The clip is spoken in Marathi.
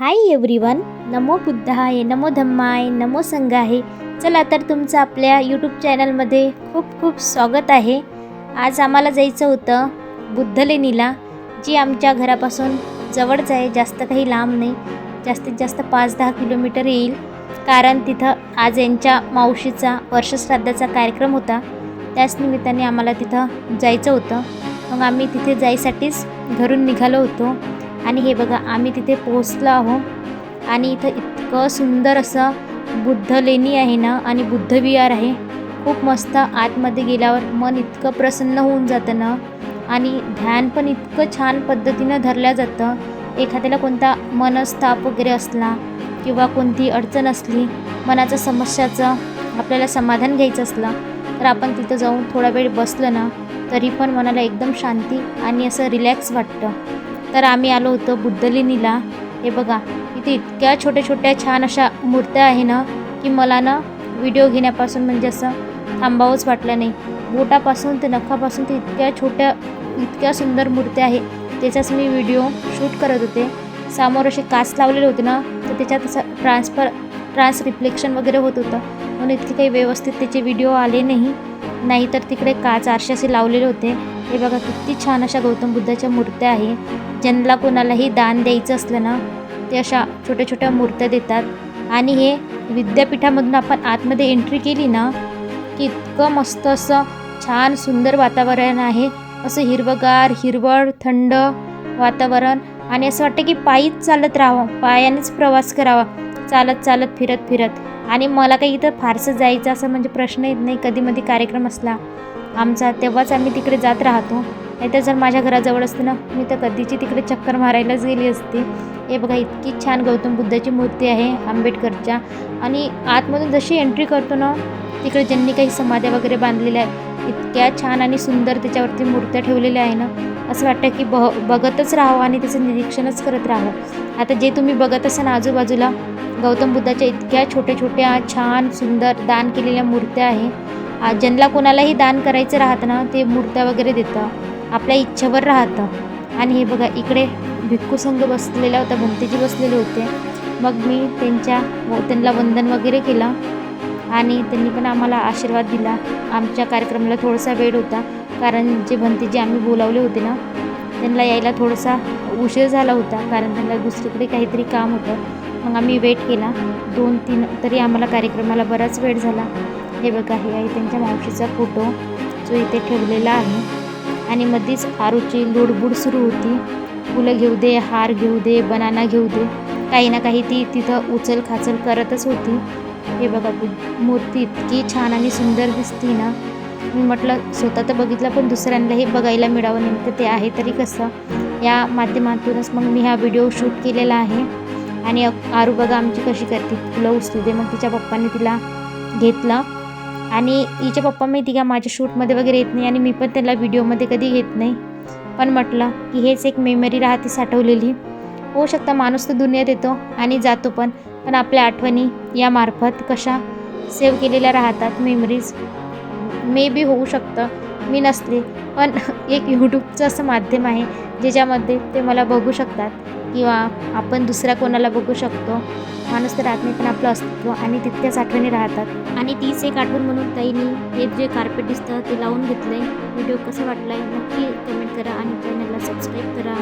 हाय एव्हरीवन नमो बुद्धाय नमो धम्माय नमो संघाय. चला तर तुमचं आपल्या यूट्यूब चॅनलमध्ये खूप खूप स्वागत आहे. आज आम्हाला जायचं होतं बुद्धलेणीला जी आमच्या घरापासून जवळच आहे जास्त काही लांब नाही. जास्तीत जास्त पाच दहा किलोमीटर येईल. कारण तिथं आज यांच्या मावशीचा वर्षश्राद्धाचा कार्यक्रम होता. त्याच निमित्ताने आम्हाला तिथं जायचं होतं. मग आम्ही तिथे जायसाठीच घरून निघालो होतो. आणि हे बघा आम्ही तिथे पोहोचलो आहो आणि इथं इतकं सुंदर असं बुद्ध लेणी आहे ना आणि बुद्ध विहार आहे. खूप मस्त आतमध्ये गेल्यावर मन इतकं प्रसन्न होऊन जातं ना. आणि ध्यान पण इतकं छान पद्धतीनं धरलं जातं. एखाद्याला कोणता मनस्ताप वगैरे असला किंवा कोणती अडचण असली मनाच्या समस्याचं आपल्याला समाधान घ्यायचं असलं तर आपण तिथं जाऊन थोडा वेळ बसलं ना तरी पण मनाला एकदम शांती आणि असं रिलॅक्स वाटतं. तर आम्ही आलो होतो बुद्धलेणीला हे बघा इथे इतक्या छोट्या छोट्या छान अशा मूर्त्या आहे ना की मला ना व्हिडिओ घेण्यापासून म्हणजे असं थांबावंच वाटलं नाही. बोटापासून ते नखापासून ते इतक्या छोट्या इतक्या सुंदर मूर्त्या आहे. त्याचाच मी व्हिडिओ शूट करत होते. समोर असे काच लावलेले होते ना तर त्याच्यात असं ट्रान्सफर ट्रान्स रिफ्लेक्शन वगैरे होत होतं. म्हणून इतके काही व्यवस्थित त्याचे व्हिडिओ आले नाही. नाहीतर तिकडे काच आरशे असे लावलेले होते. हे बघा किती छान अशा गौतम बुद्धाच्या मूर्त्या आहे. ज्यांना कोणालाही दान द्यायचं असलं ना ते अशा छोट्या छोट्या मूर्त्या देतात. आणि हे विद्यापीठामधून आपण आतमध्ये एंट्री केली ना की इतकं मस्त असं छान सुंदर वातावरण आहे. असं हिरवगार हिरवळ थंड वातावरण. आणि असं वाटतं की पायीच चालत राहावं पायानेच प्रवास करावा. चालत चालत फिरत फिरत. आणि मला काही इथं फारसं जायचं असं म्हणजे प्रश्न येत नाही. कधीमधी कार्यक्रम असला आमचा तेव्हाच आम्ही तिकडे जात राहतो. नाहीतर जर माझ्या घराजवळ असते ना मी तर कधीची तिकडे चक्कर मारायलाच गेली असते. हे बघा इतकी छान गौतम बुद्धाची मूर्ती आहे आंबेडकरच्या. आणि आतमधून जशी एंट्री करतो ना तिकडे ज्यांनी काही समाध्या वगैरे बांधलेल्या आहेत इतक्या छान आणि सुंदर त्याच्यावरती मूर्त्या ठेवलेल्या आहे ना असं वाटतं की ब बघतच राहावं आणि त्याचं निरीक्षणच करत राहावं. आता जे तुम्ही बघत असाल आजूबाजूला गौतम बुद्धाच्या इतक्या छोट्या छोट्या छान सुंदर दान केलेल्या मूर्त्या आहे. ज्यांना कोणालाही दान करायचं राहतं ना ते मूर्त्या वगैरे देतं. आपल्या इच्छेवर राहतं. आणि हे बघा इकडे भिक्खू संघ बसलेला होता भंतेजी बसलेले होते. मग मी त्यांच्या व त्यांना वंदन वगैरे केलं. आणि त्यांनी पण आम्हाला आशीर्वाद दिला. आमच्या कार्यक्रमाला थोडासा वेळ होता. कारण जे भंतेजी आम्ही बोलावले होते ना त्यांना यायला थोडासा उशीर झाला होता. कारण त्यांना दुसरीकडे काहीतरी काम होतं. मग आम्ही वेट केला. दोन तीन तरी आम्हाला कार्यक्रमाला बराच वेळ झाला. हे बघा हे आहे त्यांच्या मावशीचा फोटो जो इथे ठेवलेला आहे. आणि मध्येच आरूची लुडबुड सुरू होती. फुलं घेऊ दे हार घेऊ दे बनाना घेऊ दे. काही ना काही ती तिथं उचल खाचल करतच होती. हे बघा मूर्ती इतकी छान आणि सुंदर दिसती ना. मी म्हटलं स्वतः तर बघितलं पण दुसऱ्यांनाही बघायला मिळावं नेमकं ते आहे तरी कसं? या माध्यमातूनच मग मी हा व्हिडिओ शूट केलेला आहे. आणि आरू बघा आमची कशी करते. तुला उचलू दे. मग तिच्या पप्पांनी तिला घेतलं. आणि हिच्या पप्पा माहिती का माझ्या शूटमध्ये वगैरे येत नाही आणि मी पण त्याला व्हिडिओमध्ये कधी घेत नाही. पण म्हटलं की हेच एक मेमरी राहते साठवलेली. होऊ शकता माणूस तर दुनियेत येतो आणि जातो पण. पण आपल्या आठवणी यामार्फत कशा सेव्ह केलेल्या राहतात मेमरीज मे बी होऊ शकतं. मी नसले. पण एक यूट्यूबचं असं माध्यम आहे ज्याच्यामध्ये ते मला बघू शकतात किंवा आपण दुसऱ्या कोणाला बघू शकतो. माणूस तर राहत नाही पण आपलं अस्तित्व आणि तितक्याच आठवणी राहतात. आणि तीच एक आठवण म्हणून ताईनी हे जे कार्पेट दिसतं ते लावून घेतलं आहे व्हिडिओ कसा वाटला आहे नक्की कमेंट करा आणि चॅनलला सबस्क्राईब करा.